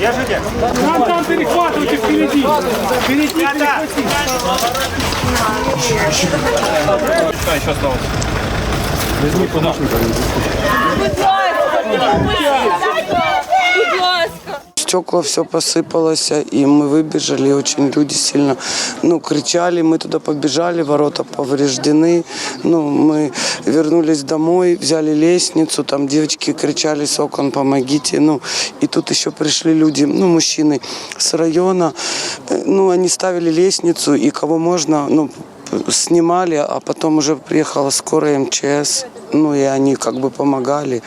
Держите. Там, там перехватывайте впереди. Впереди перехватите. Что еще осталось? Возьми ласка, Стекла все посыпалось, и мы выбежали, очень люди сильно ну, кричали, мы туда побежали, ворота повреждены. Ну, мы вернулись домой, взяли лестницу, там девочки кричали с окон, помогите. Ну, и тут еще пришли люди, ну, мужчины с района, ну, они ставили лестницу, и кого можно, ну, снимали, а потом уже приехала скорая МЧС, ну и они как бы помогали.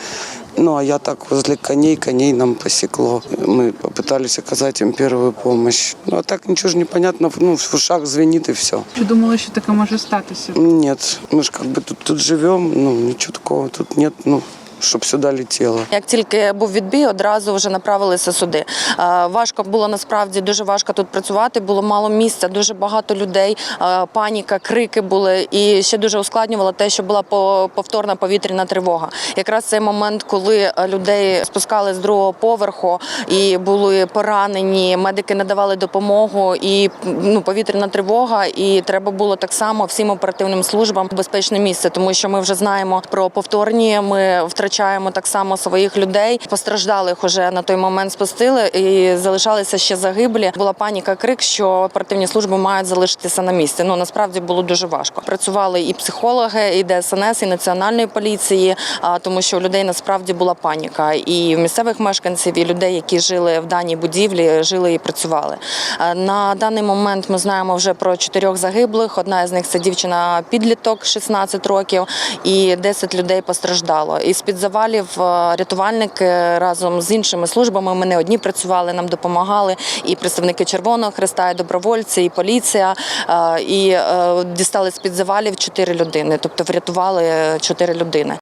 Ну, а я так возле коней, коней нам посекло. Мы попытались оказать им первую помощь. Ну, а так ничего же не понятно, ну, в ушах звенит и все. Чи думали, що таке може статися? Нет, мы же как бы тут, тут живем, ну, ничего такого тут нет, ну, чтобы сюда летело. Як тільки був відбій, одразу вже направилися сюди. Е, Важко було насправді дуже важко тут працювати. Було мало місця, дуже багато людей, е, паніка, крики були. І ще дуже ускладнювало те, що була по- повторна повітряна тривога. Якраз цей момент, коли е, людей спускали з другого поверху і були поранені, медики надавали допомогу, і ну, повітряна тривога. І треба було так само всім оперативним службам безпечне місце, тому що ми вже знаємо про повторні. Ми втрачаємо так само своїх людей. Постраждалих уже на той момент спустили і залишалися ще загиблі. Була паніка, крик, що оперативні служби мають залишитися на місці. Ну насправді було дуже важко. Працювали і психологи, і ДСНС, і національної поліції, тому що у людей насправді була паніка. І місцевих мешканців, і людей, які жили в даній будівлі, жили і працювали. На даний момент ми знаємо вже про чотирьох загиблих. Одна з них це дівчина підліток 16 років, і 10 людей постраждало. І з під завалів е, рятувальники разом з іншими службами. Ми не одні працювали, нам допомагали і представники Червоного Хреста, і добровольці, і поліція. Е, І е, дістали з під завалів чотири людини, тобто врятували чотири людини.